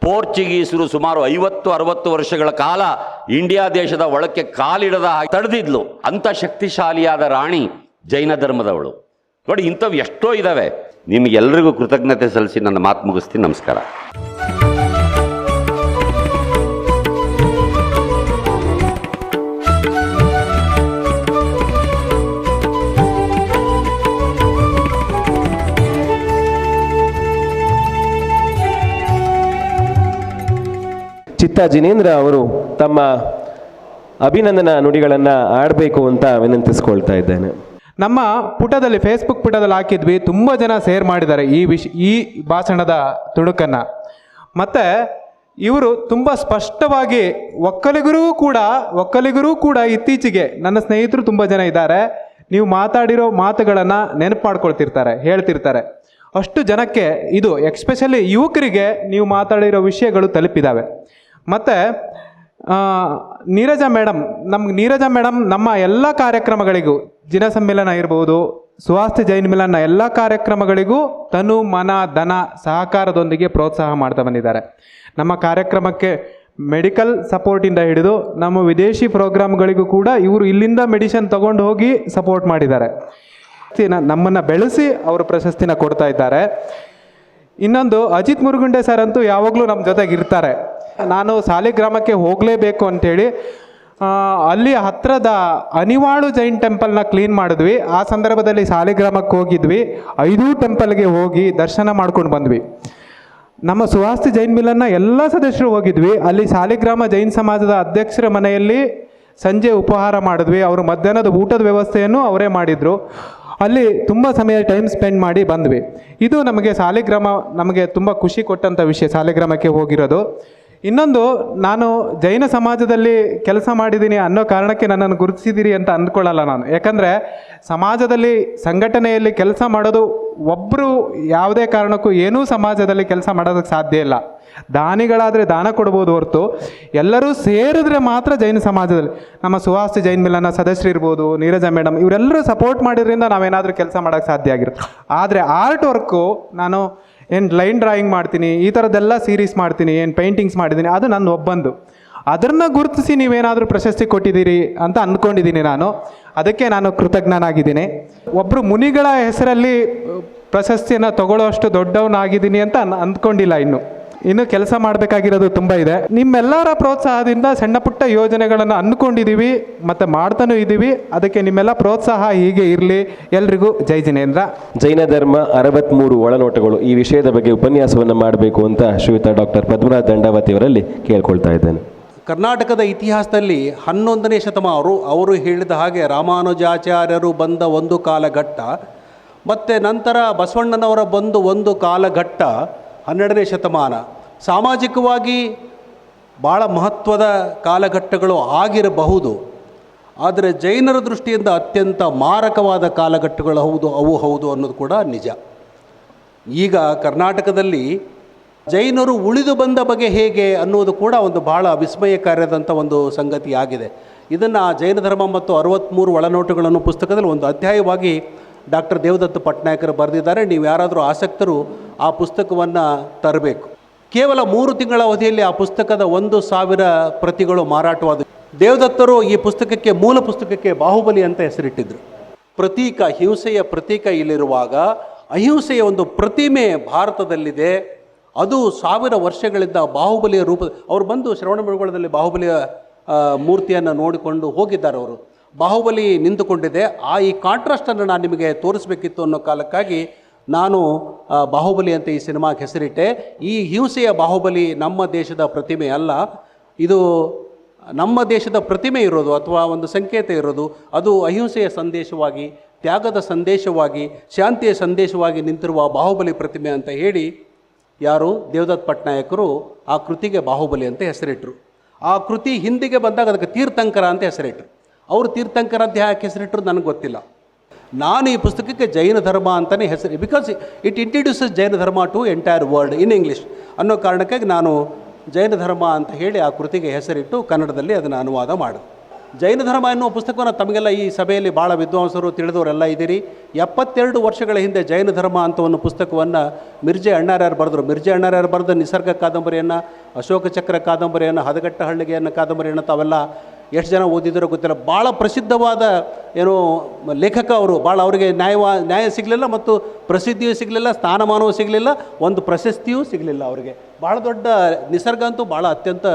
ಪೋರ್ಚುಗೀಸರು ಸುಮಾರು ಐವತ್ತು, ಅರವತ್ತು ವರ್ಷಗಳ ಕಾಲ ಇಂಡಿಯಾ ದೇಶದ ಒಳಕ್ಕೆ ಕಾಲಿಡದ ತಡೆದಿದ್ಲು. ಅಂಥ ಶಕ್ತಿಶಾಲಿಯಾದ ರಾಣಿ ಜೈನ ಧರ್ಮದವಳು. ನೋಡಿ ಇಂಥವು ಎಷ್ಟೋ ಇದ್ದಾವೆ ನಿಮಗೆಲ್ಲರಿಗೂ ಕೃತಜ್ಞತೆ ಸಲ್ಲಿಸಿ ನನ್ನ ಮಾತು ಮುಗಿಸ್ತೀನಿ. ನಮಸ್ಕಾರ.
ಚಿತ್ತ ಜಿನೇಂದ್ರ ಅವರು ತಮ್ಮ ಅಭಿನಂದನಾ ನುಡಿಗಳನ್ನು ಆಡಬೇಕು ಅಂತ ವಿನಂತಿಸ್ಕೊಳ್ತಾ ಇದ್ದೇನೆ.
ನಮ್ಮ ಪುಟದಲ್ಲಿ ಫೇಸ್ಬುಕ್ ಪುಟದಲ್ಲಿ ಹಾಕಿದ್ವಿ. ತುಂಬ ಜನ ಶೇರ್ ಮಾಡಿದ್ದಾರೆ ಈ ವಿಷ, ಈ ಭಾಷಣದ ತುಣುಕನ್ನು. ಮತ್ತು ಇವರು ತುಂಬ ಸ್ಪಷ್ಟವಾಗಿ ಒಕ್ಕಲಿಗರೂ ಕೂಡ ಒಕ್ಕಲಿಗರೂ ಕೂಡ ಇತ್ತೀಚೆಗೆ ನನ್ನ ಸ್ನೇಹಿತರು ತುಂಬ ಜನ ಇದ್ದಾರೆ. ನೀವು ಮಾತಾಡಿರೋ ಮಾತುಗಳನ್ನು ನೆನಪು ಮಾಡ್ಕೊಳ್ತಿರ್ತಾರೆ ಹೇಳ್ತಿರ್ತಾರೆ. ಅಷ್ಟು ಜನಕ್ಕೆ ಇದು ಎಕ್ಸ್ಪೆಷಲಿ ಯುವಕರಿಗೆ ನೀವು ಮಾತಾಡಿರೋ ವಿಷಯಗಳು ತಲುಪಿದ್ದಾವೆ ಮತ್ತು ನೀರಜ ಮೇಡಮ್ ನಮ್ಗೆ ನೀರಜ ಮೇಡಮ್ ನಮ್ಮ ಎಲ್ಲ ಕಾರ್ಯಕ್ರಮಗಳಿಗೂ ಜಿನ ಸಮ್ಮೇಳನ ಇರ್ಬೋದು ಸುವಾಸ್ತಿ ಜೈನ್ ಮಿಲನ್ನ ಎಲ್ಲ ಕಾರ್ಯಕ್ರಮಗಳಿಗೂ ತನು, ಮನ, ಧನ, ಸಹಕಾರದೊಂದಿಗೆ ಪ್ರೋತ್ಸಾಹ ಮಾಡ್ತಾ ಬಂದಿದ್ದಾರೆ. ನಮ್ಮ ಕಾರ್ಯಕ್ರಮಕ್ಕೆ ಮೆಡಿಕಲ್ ಸಪೋರ್ಟಿಂದ ಹಿಡಿದು, ನಮ್ಮ ವಿದೇಶಿ ಪ್ರೋಗ್ರಾಮ್ಗಳಿಗೂ ಕೂಡ ಇವರು ಇಲ್ಲಿಂದ ಮೆಡಿಸಿನ್ ತಗೊಂಡು ಹೋಗಿ ಸಪೋರ್ಟ್ ಮಾಡಿದ್ದಾರೆ. ನಮ್ಮನ್ನು ಬೆಳೆಸಿ ಅವರು ಪ್ರಶಸ್ತಿನ ಕೊಡ್ತಾ ಇದ್ದಾರೆ. ಇನ್ನೊಂದು ಅಜಿತ್ ಮುರುಗುಂಡೆ ಸರ್ ಅಂತೂ ಯಾವಾಗಲೂ ನಮ್ಮ ಜೊತೆಗೆ ಇರ್ತಾರೆ. ನಾನು ಸಾಲಿಗ್ರಾಮಕ್ಕೆ ಹೋಗಲೇಬೇಕು ಅಂಥೇಳಿ ಅಲ್ಲಿ ಹತ್ತಿರದ ಅನಿವಾಳು ಜೈನ್ ಟೆಂಪಲ್ನ ಕ್ಲೀನ್ ಮಾಡಿದ್ವಿ. ಆ ಸಂದರ್ಭದಲ್ಲಿ ಸಾಲಿಗ್ರಾಮಕ್ಕೆ ಹೋಗಿದ್ವಿ. ಐದೂ ಟೆಂಪಲ್ಗೆ ಹೋಗಿ ದರ್ಶನ ಮಾಡ್ಕೊಂಡು ಬಂದ್ವಿ. ನಮ್ಮ ಸುಹಾಸ್ತಿ ಜೈನ್ ಮಿಲನ್ನ ಎಲ್ಲ ಸದಸ್ಯರು ಹೋಗಿದ್ವಿ. ಅಲ್ಲಿ ಸಾಲಿಗ್ರಾಮ ಜೈನ್ ಸಮಾಜದ ಅಧ್ಯಕ್ಷರ ಮನೆಯಲ್ಲಿ ಸಂಜೆ ಉಪಹಾರ ಮಾಡಿದ್ವಿ. ಅವರು ಮಧ್ಯಾಹ್ನದ ಊಟದ ವ್ಯವಸ್ಥೆಯನ್ನು ಅವರೇ ಮಾಡಿದರು. ಅಲ್ಲಿ ತುಂಬ ಸಮಯ ಟೈಮ್ ಸ್ಪೆಂಡ್ ಮಾಡಿ ಬಂದ್ವಿ. ಇದು ನಮಗೆ ಸಾಲಿಗ್ರಾಮ ನಮಗೆ ತುಂಬ ಖುಷಿ ಕೊಟ್ಟಂಥ ವಿಷಯ ಸಾಲಿಗ್ರಾಮಕ್ಕೆ ಹೋಗಿರೋದು. ಇನ್ನೊಂದು, ನಾನು ಜೈನ ಸಮಾಜದಲ್ಲಿ ಕೆಲಸ ಮಾಡಿದ್ದೀನಿ ಅನ್ನೋ ಕಾರಣಕ್ಕೆ ನನ್ನನ್ನು ಗುರುತಿಸಿದ್ದೀರಿ ಅಂತ ಅಂದ್ಕೊಳ್ಳಲ್ಲ ನಾನು. ಯಾಕಂದರೆ, ಸಮಾಜದಲ್ಲಿ ಸಂಘಟನೆಯಲ್ಲಿ ಕೆಲಸ ಮಾಡೋದು ಒಬ್ಬರು ಯಾವುದೇ ಕಾರಣಕ್ಕೂ ಏನೂ ಸಮಾಜದಲ್ಲಿ ಕೆಲಸ ಮಾಡೋದಕ್ಕೆ ಸಾಧ್ಯ ಇಲ್ಲ. ದಾನಿಗಳಾದರೆ ದಾನ ಕೊಡ್ಬೋದು ಹೊರತು, ಎಲ್ಲರೂ ಸೇರಿದ್ರೆ ಮಾತ್ರ ಜೈನ ಸಮಾಜದಲ್ಲಿ. ನಮ್ಮ ಸುಹಾಸ್ತಿ ಜೈನ್ ಮಿಲನ ಸದಸ್ಯರು ಇರ್ಬೋದು, ನೀರಜ ಮೇಡಮ್, ಇವರೆಲ್ಲರೂ ಸಪೋರ್ಟ್ ಮಾಡಿದ್ರಿಂದ ನಾವೇನಾದರೂ ಕೆಲಸ ಮಾಡೋಕ್ಕೆ ಸಾಧ್ಯ ಆಗಿರುತ್ತೆ. ಆದರೆ ಆರ್ಟ್ ವರ್ಕು ನಾನು ಏನು ಲೈನ್ ಡ್ರಾಯಿಂಗ್ ಮಾಡ್ತೀನಿ, ಈ ಥರದ್ದೆಲ್ಲ ಸೀರೀಸ್ ಮಾಡ್ತೀನಿ, ಏನು ಪೇಂಟಿಂಗ್ಸ್ ಮಾಡಿದ್ದೀನಿ, ಅದು ನನ್ನ ಒಬ್ಬಂದು. ಅದನ್ನ ಗುರುತಿಸಿ ನೀವೇನಾದರೂ ಪ್ರಶಸ್ತಿ ಕೊಟ್ಟಿದ್ದೀರಿ ಅಂತ ಅಂದ್ಕೊಂಡಿದ್ದೀನಿ ನಾನು. ಅದಕ್ಕೆ ನಾನು ಕೃತಜ್ಞನಾಗಿದ್ದೀನಿ. ಒಬ್ಬರು ಮುನಿಗಳ ಹೆಸರಲ್ಲಿ ಪ್ರಶಸ್ತಿಯನ್ನು ತಗೊಳ್ಳೋಷ್ಟು ದೊಡ್ಡವನಾಗಿದ್ದೀನಿ ಅಂತ ಅಂದ್ಕೊಂಡಿಲ್ಲ ಇನ್ನು. ಇನ್ನು ಕೆಲಸ ಮಾಡಬೇಕಾಗಿರೋದು ತುಂಬ ಇದೆ. ನಿಮ್ಮೆಲ್ಲರ ಪ್ರೋತ್ಸಾಹದಿಂದ ಸಣ್ಣ ಪುಟ್ಟ ಯೋಜನೆಗಳನ್ನು ಅಂದ್ಕೊಂಡಿದ್ದೀವಿ ಮತ್ತು ಮಾಡ್ತಾನೂ ಇದ್ದೀವಿ. ಅದಕ್ಕೆ ನಿಮ್ಮೆಲ್ಲ ಪ್ರೋತ್ಸಾಹ ಹೀಗೆ ಇರಲಿ. ಎಲ್ರಿಗೂ ಜೈ ಜಿನೇಂದ್ರ.
ಜೈನ ಧರ್ಮ ಅರವತ್ತ್ಮೂರು ಒಳನೋಟಗಳು ಈ ವಿಷಯದ ಬಗ್ಗೆ ಉಪನ್ಯಾಸವನ್ನು ಮಾಡಬೇಕು ಅಂತ ಶ್ರೀಯುತ ಡಾಕ್ಟರ್ ಪದ್ಮನಾಥ್ ದಂಡಾವತಿ ಅವರಲ್ಲಿ ಕೇಳ್ಕೊಳ್ತಾ ಇದ್ದೇನೆ.
ಕರ್ನಾಟಕದ ಇತಿಹಾಸದಲ್ಲಿ ಹನ್ನೊಂದನೇ ಶತಮಾನರು ಅವರು ಹೇಳಿದ ಹಾಗೆ ರಾಮಾನುಜಾಚಾರ್ಯರು ಬಂದ ಒಂದು ಕಾಲಘಟ್ಟ ಮತ್ತು ನಂತರ ಬಸವಣ್ಣನವರ ಬಂದು ಒಂದು ಕಾಲಘಟ್ಟ ಹನ್ನೆರಡನೇ ಶತಮಾನ. ಸಾಮಾಜಿಕವಾಗಿ ಭಾಳ ಮಹತ್ವದ ಕಾಲಘಟ್ಟಗಳು ಆಗಿರಬಹುದು. ಆದರೆ ಜೈನರ ದೃಷ್ಟಿಯಿಂದ ಅತ್ಯಂತ ಮಾರಕವಾದ ಕಾಲಘಟ್ಟಗಳು ಹೌದು, ಅವು ಹೌದು ಅನ್ನೋದು ಕೂಡ ನಿಜ. ಈಗ ಕರ್ನಾಟಕದಲ್ಲಿ ಜೈನರು ಉಳಿದು ಬಂದ ಬಗೆ ಹೇಗೆ ಅನ್ನೋದು ಕೂಡ ಒಂದು ಭಾಳ ವಿಸ್ಮಯಕಾರ್ಯದಂಥ ಒಂದು ಸಂಗತಿ ಆಗಿದೆ ಇದನ್ನು ಜೈನ ಧರ್ಮ ಮತ್ತು ಅರವತ್ತ್ಮೂರು ಒಳನೋಟುಗಳನ್ನು ಪುಸ್ತಕದಲ್ಲಿ ಒಂದು ಅಧ್ಯಾಯವಾಗಿ ಡಾಕ್ಟರ್ ದೇವದತ್ತ ಪಟ್ನಾಯಕರು ಬರೆದಿದ್ದಾರೆ. ನೀವು ಯಾರಾದರೂ ಆಸಕ್ತರು ಆ ಪುಸ್ತಕವನ್ನು ತರಬೇಕು. ಕೇವಲ ಮೂರು ತಿಂಗಳ ಅವಧಿಯಲ್ಲಿ ಆ ಪುಸ್ತಕದ ಒಂದು ಸಾವಿರ ಪ್ರತಿಗಳು ಮಾರಾಟವಾದವು ದೇವದತ್ತರು ಈ ಪುಸ್ತಕಕ್ಕೆ ಮೂಲ ಪುಸ್ತಕಕ್ಕೆ ಬಾಹುಬಲಿ ಅಂತ ಹೆಸರಿಟ್ಟಿದ್ರು. ಪ್ರತೀಕ ಹಿಂಸೆಯ ಪ್ರತೀಕ ಇಲ್ಲಿರುವಾಗ ಅಹಿಂಸೆಯ ಒಂದು ಪ್ರತಿಮೆ ಭಾರತದಲ್ಲಿದೆ. ಅದು ಸಾವಿರ ವರ್ಷಗಳಿಂದ ಬಾಹುಬಲಿಯ ರೂಪ, ಅವರು ಬಂದು ಶ್ರವಣಬೆಳಗೊಳದಲ್ಲಿ ಬಾಹುಬಲಿಯ ಮೂರ್ತಿಯನ್ನು ನೋಡಿಕೊಂಡು ಹೋಗಿದ್ದಾರೆ ಅವರು. ಬಾಹುಬಲಿ ನಿಂತುಕೊಂಡಿದೆ. ಆ ಈ ಕಾಂಟ್ರಾಸ್ಟನ್ನು ನಾನು ನಿಮಗೆ ತೋರಿಸಬೇಕಿತ್ತು ಅನ್ನೋ ಕಾಲಕ್ಕಾಗಿ ನಾನು ಬಾಹುಬಲಿ ಅಂತ ಈ ಸಿನಿಮಾಗೆ ಹೆಸರಿಟ್ಟೆ. ಈ ಹಿಂಸೆಯ ಬಾಹುಬಲಿ ನಮ್ಮ ದೇಶದ ಪ್ರತಿಮೆ ಅಲ್ಲ. ಇದು ನಮ್ಮ ದೇಶದ ಪ್ರತಿಮೆ ಇರೋದು ಅಥವಾ ಒಂದು ಸಂಕೇತ ಇರೋದು. ಅದು ಅಹಿಂಸೆಯ ಸಂದೇಶವಾಗಿ, ತ್ಯಾಗದ ಸಂದೇಶವಾಗಿ, ಶಾಂತಿಯ ಸಂದೇಶವಾಗಿ ನಿಂತಿರುವ ಬಾಹುಬಲಿ ಪ್ರತಿಮೆ ಅಂತ ಹೇಳಿ ಯಾರು? ದೇವದತ್ ಪಟ್ನಾಯಕರು ಆ ಕೃತಿಗೆ ಬಾಹುಬಲಿ ಅಂತ ಹೆಸರಿಟ್ಟರು ಆ ಕೃತಿ ಹಿಂದಿಗೆ ಬಂದಾಗ ಅದಕ್ಕೆ ತೀರ್ಥಂಕರ ಅಂತ ಹೆಸರಿಟ್ಟರು ಅವರು ತೀರ್ಥಂಕರ ಅಂತ ಯಾಕೆ ಹೆಸರಿಟ್ಟರು, ನನಗೆ ಗೊತ್ತಿಲ್ಲ. ನಾನು ಈ ಪುಸ್ತಕಕ್ಕೆ ಜೈನ ಧರ್ಮ ಅಂತಲೇ ಹೆಸರು because it introduces Jaina Dharma to entire world in English ಅನ್ನೋ ಕಾರಣಕ್ಕಾಗಿ ನಾನು ಜೈನ ಧರ್ಮ ಅಂತ ಹೇಳಿ ಆ ಕೃತಿಗೆ ಹೆಸರಿಟ್ಟು ಕನ್ನಡದಲ್ಲಿ ಅದನ್ನು ಅನುವಾದ ಮಾಡಿದೆ. ಜೈನ ಧರ್ಮ ಎನ್ನುವ ಪುಸ್ತಕವನ್ನು ತಮಗೆಲ್ಲ ಈ ಸಭೆಯಲ್ಲಿ ಭಾಳ ವಿದ್ವಾಂಸರು ತಿಳಿದವರೆಲ್ಲ ಇದ್ದೀರಿ. ಎಪ್ಪತ್ತೆರಡು ವರ್ಷಗಳ ಹಿಂದೆ ಜೈನ ಧರ್ಮ ಅಂತ ಒಂದು ಪುಸ್ತಕವನ್ನು ಮಿರ್ಜೆ ಅಣ್ಣಾರ್ಯಾರು ಬರೆದರು. ಮಿರ್ಜೆ ಅಣ್ಣಾರ್ಯಾರು ಬರೆದ ನಿಸರ್ಗ ಕಾದಂಬರಿಯನ್ನು, ಅಶೋಕ ಚಕ್ರ ಕಾದಂಬರಿಯನ್ನು, ಹದಗಟ್ಟ ಹಳ್ಳಿಗೆಯನ್ನು ಕಾದಂಬರಿಯನ್ನು ತಾವೆಲ್ಲ ಎಷ್ಟು ಜನ ಓದಿದರೋ ಗೊತ್ತಿಲ್ಲ. ಭಾಳ ಪ್ರಸಿದ್ಧವಾದ ಏನು ಲೇಖಕ ಅವರು. ಭಾಳ ಅವರಿಗೆ ನ್ಯಾಯವಾ, ನ್ಯಾಯ ಸಿಗಲಿಲ್ಲ ಮತ್ತು ಪ್ರಸಿದ್ಧಿಯೂ ಸಿಗಲಿಲ್ಲ, ಸ್ಥಾನಮಾನವೂ ಸಿಗಲಿಲ್ಲ, ಒಂದು ಪ್ರಶಸ್ತಿಯೂ ಸಿಗಲಿಲ್ಲ ಅವರಿಗೆ. ಭಾಳ ದೊಡ್ಡ ನಿಸರ್ಗ ಅಂತೂ ಭಾಳ ಅತ್ಯಂತ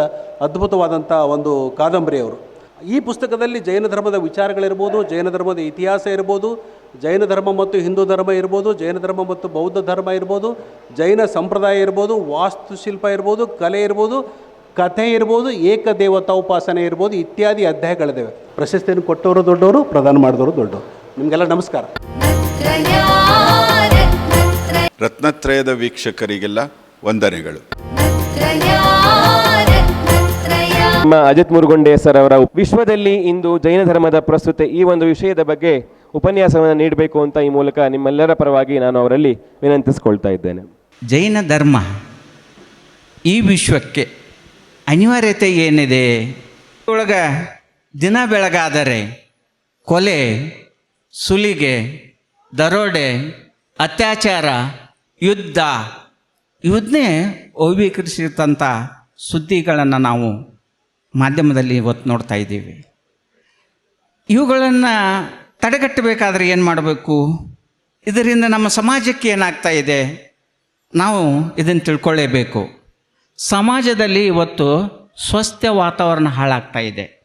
ಅದ್ಭುತವಾದಂಥ ಒಂದು ಕಾದಂಬರಿ ಅವರು. ಈ ಪುಸ್ತಕದಲ್ಲಿ ಜೈನ ಧರ್ಮದ ವಿಚಾರಗಳಿರ್ಬೋದು ಜೈನ ಧರ್ಮದ ಇತಿಹಾಸ ಇರ್ಬೋದು ಜೈನ ಧರ್ಮ ಮತ್ತು ಹಿಂದೂ ಧರ್ಮ ಇರ್ಬೋದು ಜೈನ ಧರ್ಮ ಮತ್ತು ಬೌದ್ಧ ಧರ್ಮ ಇರ್ಬೋದು ಜೈನ ಸಂಪ್ರದಾಯ ಇರ್ಬೋದು ವಾಸ್ತುಶಿಲ್ಪ ಇರ್ಬೋದು ಕಲೆ ಇರ್ಬೋದು ಕಥೆ ಇರ್ಬೋದು ಏಕದೇವತಾ ಉಪಾಸನೆ ಇರ್ಬೋದು ಇತ್ಯಾದಿ ಅಧ್ಯಾಯಗಳಿದ್ದಾವೆ ಪ್ರಶಸ್ತಿಯನ್ನು ಕೊಟ್ಟವರು ದೊಡ್ಡವರು ಪ್ರದಾನ ಮಾಡಿದವರು ದೊಡ್ಡವರು. ನಿಮಗೆಲ್ಲ ನಮಸ್ಕಾರ.
ರತ್ನತ್ರಯದ ವೀಕ್ಷಕರಿಗೆಲ್ಲ ವಂದನೆಗಳು.
ನಮ್ಮ ಅಜಿತ್ ಮುರುಗುಂಡೆ ಸರ್ ಅವರ ವಿಶ್ವದಲ್ಲಿ ಇಂದು ಜೈನ ಧರ್ಮದ ಪ್ರಸ್ತುತ ಈ ಒಂದು ವಿಷಯದ ಬಗ್ಗೆ ಉಪನ್ಯಾಸವನ್ನು ನೀಡಬೇಕು ಅಂತ ಈ ಮೂಲಕ ನಿಮ್ಮೆಲ್ಲರ ಪರವಾಗಿ ನಾನು ಅವರಲ್ಲಿ ವಿನಂತಿಸ್ಕೊಳ್ತಾ ಇದ್ದೇನೆ.
ಜೈನ ಧರ್ಮ ಈ ವಿಶ್ವಕ್ಕೆ ಅನಿವಾರ್ಯತೆ ಏನಿದೆ? ಒಳಗ ದಿನ ಬೆಳಗಾದರೆ ಕೊಲೆ, ಸುಲಿಗೆ, ದರೋಡೆ, ಅತ್ಯಾಚಾರ, ಯುದ್ಧ ಇವನ್ನೇ ಓವೀಕರಿಸಿದಂಥ ಸುದ್ದಿಗಳನ್ನು ನಾವು ಮಾಧ್ಯಮದಲ್ಲಿ ಇವತ್ತು ನೋಡ್ತಾ ಇದ್ದೀವಿ. ಇವುಗಳನ್ನು ತಡೆಗಟ್ಟಬೇಕಾದ್ರೆ ಏನು ಮಾಡಬೇಕು? ಇದರಿಂದ ನಮ್ಮ ಸಮಾಜಕ್ಕೆ ಏನಾಗ್ತಾ ಇದೆ? ನಾವು ಇದನ್ನು ತಿಳ್ಕೊಳ್ಳೇಬೇಕು. ಸಮಾಜದಲ್ಲಿ ಇವತ್ತು ಸ್ವಸ್ಥ ವಾತಾವರಣ ಹಾಳಾಗ್ತಾ ಇದೆ.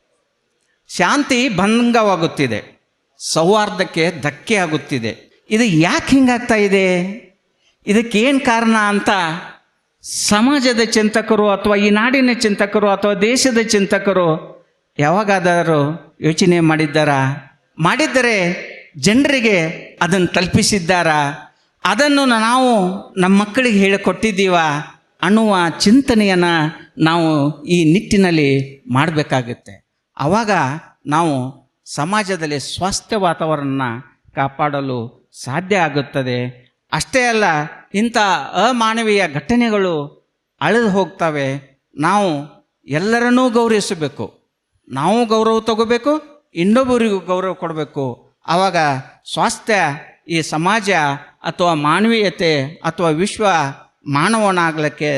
ಶಾಂತಿ ಭಂಗವಾಗುತ್ತಿದೆ. ಸೌಹಾರ್ದಕ್ಕೆ ಧಕ್ಕೆ ಆಗುತ್ತಿದೆ. ಇದು ಯಾಕೆ ಹಿಂಗಾಗ್ತಾ ಇದೆ? ಇದಕ್ಕೇನು ಕಾರಣ ಅಂತ ಸಮಾಜದ ಚಿಂತಕರು ಅಥವಾ ಈ ನಾಡಿನ ಚಿಂತಕರು ಅಥವಾ ದೇಶದ ಚಿಂತಕರು ಯಾವಾಗಾದರೂ ಯೋಚನೆ ಮಾಡಿದ್ದಾರಾ? ಮಾಡಿದ್ದರೆ ಜನರಿಗೆ ಅದನ್ನು ತಲುಪಿಸಿದ್ದಾರಾ? ಅದನ್ನು ನಾವು ನಮ್ಮ ಮಕ್ಕಳಿಗೆ ಹೇಳಿಕೊಟ್ಟಿದ್ದೀವ ಅನ್ನುವ ಚಿಂತನೆಯನ್ನು ನಾವು ಈ ನಿಟ್ಟಿನಲ್ಲಿ ಮಾಡಬೇಕಾಗುತ್ತೆ. ಆವಾಗ ನಾವು ಸಮಾಜದಲ್ಲಿ ಸ್ವಾಸ್ಥ್ಯ ವಾತಾವರಣ ಕಾಪಾಡಲು ಸಾಧ್ಯ ಆಗುತ್ತದೆ. ಅಷ್ಟೇ ಅಲ್ಲ, ಇಂಥ ಅಮಾನವೀಯ ಘಟನೆಗಳು ಅಳೆದು ಹೋಗ್ತವೆ. ನಾವು ಎಲ್ಲರನ್ನೂ ಗೌರವಿಸಬೇಕು. ನಾವು ಗೌರವ ತಗೋಬೇಕು, ಇನ್ನೊಬ್ಬರಿಗೂ ಗೌರವ ಕೊಡಬೇಕು. ಆವಾಗ ಸ್ವಾಸ್ಥ್ಯ ಈ ಸಮಾಜ ಅಥವಾ ಮಾನವೀಯತೆ ಅಥವಾ ವಿಶ್ವ ಮಾನವನಾಗಲಿಕ್ಕೆ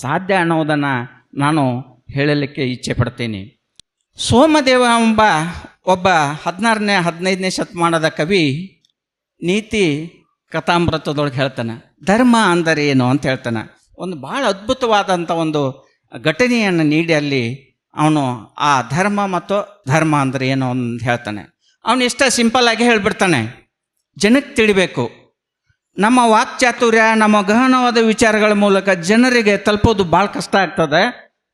ಸಾಧ್ಯ ಅನ್ನೋದನ್ನು ನಾನು ಹೇಳಲಿಕ್ಕೆ ಇಚ್ಛೆ ಪಡ್ತೀನಿ. ಸೋಮದೇವ ಎಂಬ ಒಬ್ಬ ಹದಿನಾರನೇ, ಹದಿನೈದನೇ ಶತಮಾನದ ಕವಿ ನೀತಿ ಕಥಾಮೃತದೊಳಗೆ ಹೇಳ್ತಾನೆ, ಧರ್ಮ ಅಂದರೆ ಏನು? ಅಂತ ಹೇಳ್ತಾನೆ. ಒಂದು ಭಾಳ ಅದ್ಭುತವಾದಂಥ ಒಂದು ಘಟನೆಯನ್ನು ನೀಡಿ ಅಲ್ಲಿ ಅವನು ಆ ಧರ್ಮ ಮತ್ತು ಧರ್ಮ ಅಂದರೆ ಏನು ಅಂತ ಹೇಳ್ತಾನೆ. ಅವನು ಇಷ್ಟ ಸಿಂಪಲ್ಲಾಗಿ ಹೇಳಿಬಿಡ್ತಾನೆ, ಜನಕ್ಕೆ ತಿಳಿಬೇಕು. ನಮ್ಮ ವಾಕ್ಚಾತುರ್ಯ, ನಮ್ಮ ಗಹನವಾದ ವಿಚಾರಗಳ ಮೂಲಕ ಜನರಿಗೆ ತಲುಪೋದು ಭಾಳ ಕಷ್ಟ ಆಗ್ತದೆ.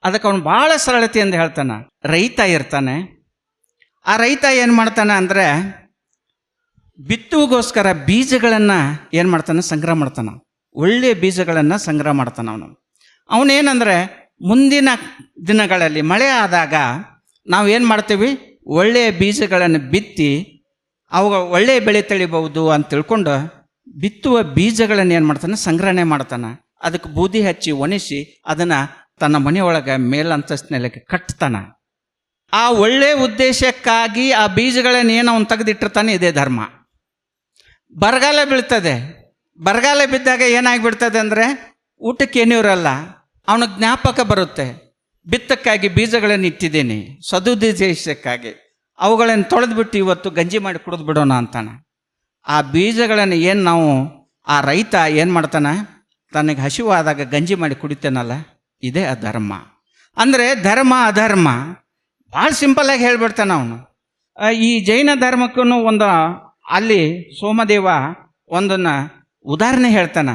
ಅದಕ್ಕೆ ಅವನು ಭಾಳ ಸರಳತೆಯಿಂದ ಹೇಳ್ತಾನೆ. ರೈತ ಇರ್ತಾನೆ. ಆ ರೈತ ಏನು ಮಾಡ್ತಾನೆ ಅಂದರೆ ಬಿತ್ತುವಿಗೋಸ್ಕರ ಬೀಜಗಳನ್ನು ಏನು ಮಾಡ್ತಾನೆ? ಸಂಗ್ರಹ ಮಾಡ್ತಾನೆ ಒಳ್ಳೆಯ ಬೀಜಗಳನ್ನು ಸಂಗ್ರಹ ಮಾಡ್ತಾನೆ ಅವನು. ಅವನೇನಂದರೆ ಮುಂದಿನ ದಿನಗಳಲ್ಲಿ ಮಳೆ ಆದಾಗ ನಾವು ಏನು ಮಾಡ್ತೀವಿ? ಒಳ್ಳೆಯ ಬೀಜಗಳನ್ನು ಬಿತ್ತಿ ಅವು ಒಳ್ಳೆಯ ಬೆಳೆ ತೆಳಿಬಹುದು ಅಂತ ತಿಳ್ಕೊಂಡು ಬಿತ್ತುವ ಬೀಜಗಳನ್ನು ಏನು ಮಾಡ್ತಾನೆ? ಸಂಗ್ರಹಣೆ ಮಾಡ್ತಾನೆ. ಅದಕ್ಕೆ ಬೂದಿ ಹಚ್ಚಿ ಒಣಸಿ ಅದನ್ನು ತನ್ನ ಮನೆಯೊಳಗೆ ಮೇಲಂತಸ್ತಿನಲ್ಲಿ ಕಟ್ತಾನೆ. ಆ ಒಳ್ಳೆಯ ಉದ್ದೇಶಕ್ಕಾಗಿ ಆ ಬೀಜಗಳನ್ನು ಏನು ಅವನು ತೆಗೆದಿಟ್ಟಿರ್ತಾನೆ? ಇದೇ ಧರ್ಮ. ಬರಗಾಲ ಬೀಳ್ತದೆ. ಬರಗಾಲ ಬಿದ್ದಾಗ ಏನಾಗಿಬಿಡ್ತದೆ ಅಂದರೆ ಊಟಕ್ಕೆ ಏನೂ ಇರಲ್ಲ ಅವನ ಜ್ಞಾಪಕ ಬರುತ್ತೆ. ಬಿತ್ತಕ್ಕಾಗಿ ಬೀಜಗಳನ್ನು ಇಟ್ಟಿದ್ದೀನಿ, ಸದುದ್ದೇಶಕ್ಕಾಗಿ. ಅವುಗಳನ್ನು ತೊಳೆದ್ಬಿಟ್ಟು ಇವತ್ತು ಗಂಜಿ ಮಾಡಿ ಕುಡಿದು ಬಿಡೋಣ ಅಂತಾನೆ. ಆ ಬೀಜಗಳನ್ನು ಏನು ನಾವು, ಆ ರೈತ ಏನು ಮಾಡ್ತಾನೆ? ತನಗೆ ಹಸಿವಾದಾಗ ಗಂಜಿ ಮಾಡಿ ಕುಡಿತೇನಲ್ಲ, ಇದೇ ಅಧರ್ಮ. ಅಂದರೆ ಧರ್ಮ ಅಧರ್ಮ. ಭಾಳ ಸಿಂಪಲ್ಲಾಗಿ ಹೇಳ್ಬಿಡ್ತಾನೆ ಅವನು. ಈ ಜೈನ ಧರ್ಮಕ್ಕೂ ಒಂದು ಅಲ್ಲಿ ಸೋಮದೇವ ಒಂದನ್ನು ಉದಾಹರಣೆ ಹೇಳ್ತಾನೆ.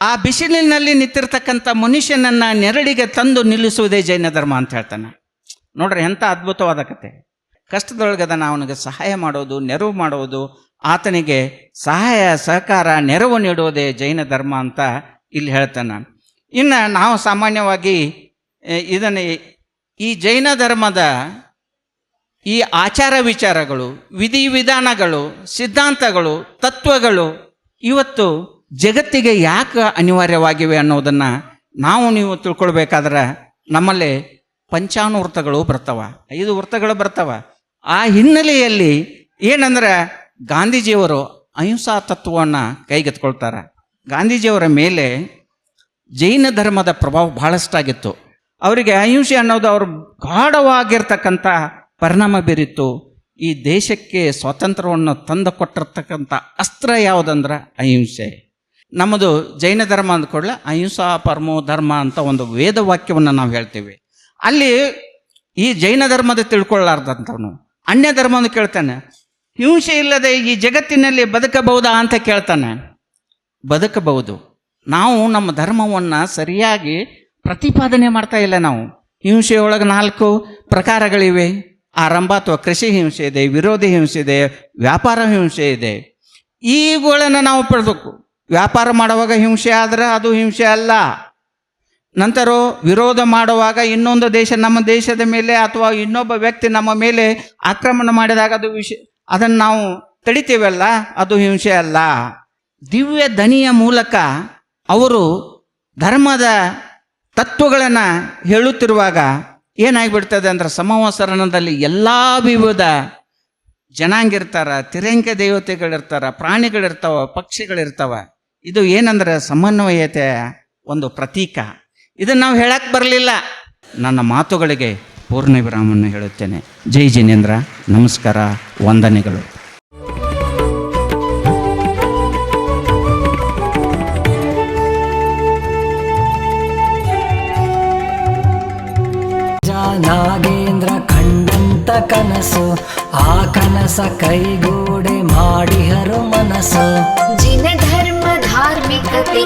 ಆ ಬಿಸಿಲಿನಲ್ಲಿ ನಿಂತಿರ್ತಕ್ಕಂಥ ಮನುಷ್ಯನನ್ನು ನೆರಳಿಗೆ ತಂದು ನಿಲ್ಲಿಸುವುದೇ ಜೈನ ಧರ್ಮ ಅಂತ ಹೇಳ್ತಾನೆ. ನೋಡ್ರಿ ಎಂಥ ಅದ್ಭುತವಾದ ಕತೆ. ಕಷ್ಟದೊಳಗದನ ಅವನಿಗೆ ಸಹಾಯ ಮಾಡೋದು, ನೆರವು ಮಾಡೋದು, ಆತನಿಗೆ ಸಹಾಯ, ಸಹಕಾರ, ನೆರವು ನೀಡುವುದೇ ಜೈನ ಧರ್ಮ ಅಂತ ಇಲ್ಲಿ ಹೇಳ್ತಾನೆ. ಇನ್ನು ನಾವು ಸಾಮಾನ್ಯವಾಗಿ ಇದನ್ನು ಈ ಜೈನ ಧರ್ಮದ ಈ ಆಚಾರ ವಿಚಾರಗಳು ವಿಧಿವಿಧಾನಗಳು ಸಿದ್ಧಾಂತಗಳು, ತತ್ವಗಳು ಇವತ್ತು ಜಗತ್ತಿಗೆ ಯಾಕೆ ಅನಿವಾರ್ಯವಾಗಿವೆ ಅನ್ನೋದನ್ನು ನಾವು ನೀವು ತಿಳ್ಕೊಳ್ಬೇಕಾದ್ರೆ ನಮ್ಮಲ್ಲಿ ಪಂಚಾನುವೃತ್ತಗಳು ಬರ್ತವೆ, ಐದು ವೃತ್ತಗಳು ಬರ್ತವೆ. ಆ ಹಿನ್ನೆಲೆಯಲ್ಲಿ ಏನಂದ್ರೆ ಗಾಂಧೀಜಿಯವರು ಅಹಿಂಸಾ ತತ್ವವನ್ನು ಕೈಗೆತ್ಕೊಳ್ತಾರೆ ಗಾಂಧೀಜಿಯವರ ಮೇಲೆ ಜೈನ ಧರ್ಮದ ಪ್ರಭಾವ ಬಹಳಷ್ಟಾಗಿತ್ತು. ಅವರಿಗೆ ಅಹಿಂಸೆ ಅನ್ನೋದು ಅವರು ಗಾಢವಾಗಿರ್ತಕ್ಕಂಥ ಪರಿಣಾಮ ಬೀರಿತ್ತು. ಈ ದೇಶಕ್ಕೆ ಸ್ವಾತಂತ್ರ್ಯವನ್ನು ತಂದು ಕೊಟ್ಟಿರ್ತಕ್ಕಂಥ ಅಸ್ತ್ರ ಯಾವುದಂದ್ರೆ ಅಹಿಂಸೆ. ನಮ್ಮದು ಜೈನ ಧರ್ಮ ಅಂದ್ಕೊಳ್ಳೆ ಅಹಿಂಸಾ ಪರಮೋ ಧರ್ಮ ಅಂತ ಒಂದು ವೇದ ವಾಕ್ಯವನ್ನು ನಾವು ಹೇಳ್ತೀವಿ. ಅಲ್ಲಿ ಈ ಜೈನ ಧರ್ಮದ ತಿಳ್ಕೊಳ್ಳಾರ್ದಂಥವನು. ಅನ್ಯ ಧರ್ಮವನ್ನು ಕೇಳ್ತಾನೆ. ಹಿಂಸೆ ಇಲ್ಲದೆ ಈ ಜಗತ್ತಿನಲ್ಲಿ ಬದುಕಬಹುದಾ ಅಂತ ಕೇಳ್ತಾನೆ. ಬದುಕಬಹುದು. ನಾವು ನಮ್ಮ ಧರ್ಮವನ್ನು ಸರಿಯಾಗಿ ಪ್ರತಿಪಾದನೆ ಮಾಡ್ತಾ ಇಲ್ಲ ನಾವು. ಹಿಂಸೆಯೊಳಗೆ ನಾಲ್ಕು ಪ್ರಕಾರಗಳಿವೆ. ಆರಂಭ ಅಥವಾ ಕೃಷಿ ಹಿಂಸೆ ಇದೆ, ವಿರೋಧಿ ಹಿಂಸೆ ಇದೆ, ವ್ಯಾಪಾರ ಹಿಂಸೆ ಇದೆ. ಇವುಗಳನ್ನು ನಾವು ಪಡೆದಕ್ಕು ವ್ಯಾಪಾರ ಮಾಡುವಾಗ ಹಿಂಸೆ ಆದರೆ ಅದು ಹಿಂಸೆ ಅಲ್ಲ. ನಂತರ ವಿರೋಧ ಮಾಡುವಾಗ ಇನ್ನೊಂದು ದೇಶ ನಮ್ಮ ದೇಶದ ಮೇಲೆ ಅಥವಾ ಇನ್ನೊಬ್ಬ ವ್ಯಕ್ತಿ ನಮ್ಮ ಮೇಲೆ ಆಕ್ರಮಣ ಮಾಡಿದಾಗ ಅದು ವಿಷ, ಅದನ್ನು ನಾವು ತಡಿತೀವಲ್ಲ, ಅದು ಹಿಂಸೆ ಅಲ್ಲ. ದಿವ್ಯ ದನಿಯ ಮೂಲಕ ಅವರು ಧರ್ಮದ ತತ್ವಗಳನ್ನು ಹೇಳುತ್ತಿರುವಾಗ ಏನಾಗಿಬಿಡ್ತದೆ ಅಂದ್ರೆ ಸಮವಸರಣದಲ್ಲಿ ಎಲ್ಲ ವಿವಿಧ ಜನಾಂಗ ಇರ್ತಾರ ತಿರಂಗ ದೇವತೆಗಳಿರ್ತಾರ, ಪ್ರಾಣಿಗಳಿರ್ತಾವ, ಪಕ್ಷಿಗಳಿರ್ತಾವ. ಇದು ಏನಂದ್ರೆ ಸಮನ್ವಯತೆ ಒಂದು ಪ್ರತೀಕ. ಇದನ್ನು ನಾವು ಹೇಳಕ್ಕೆ ಬರಲಿಲ್ಲ. ನನ್ನ ಮಾತುಗಳಿಗೆ ಪೂರ್ಣ ವಿರಾಮವನ್ನು ಹೇಳುತ್ತೇನೆ. ಜೈ ಜಿನೇಂದ್ರ, ನಮಸ್ಕಾರ, ವಂದನೆಗಳು.
ನಾಗೇಂದ್ರ ಕಂಡಂತ ಕನಸು ಆ ಕನಸ ಕೈಗೂಡೆ ಮಾಡಿಹರು ಮನಸ್ಸು
ಜಿನ ಧರ್ಮ ಧಾರ್ಮಿಕತೆ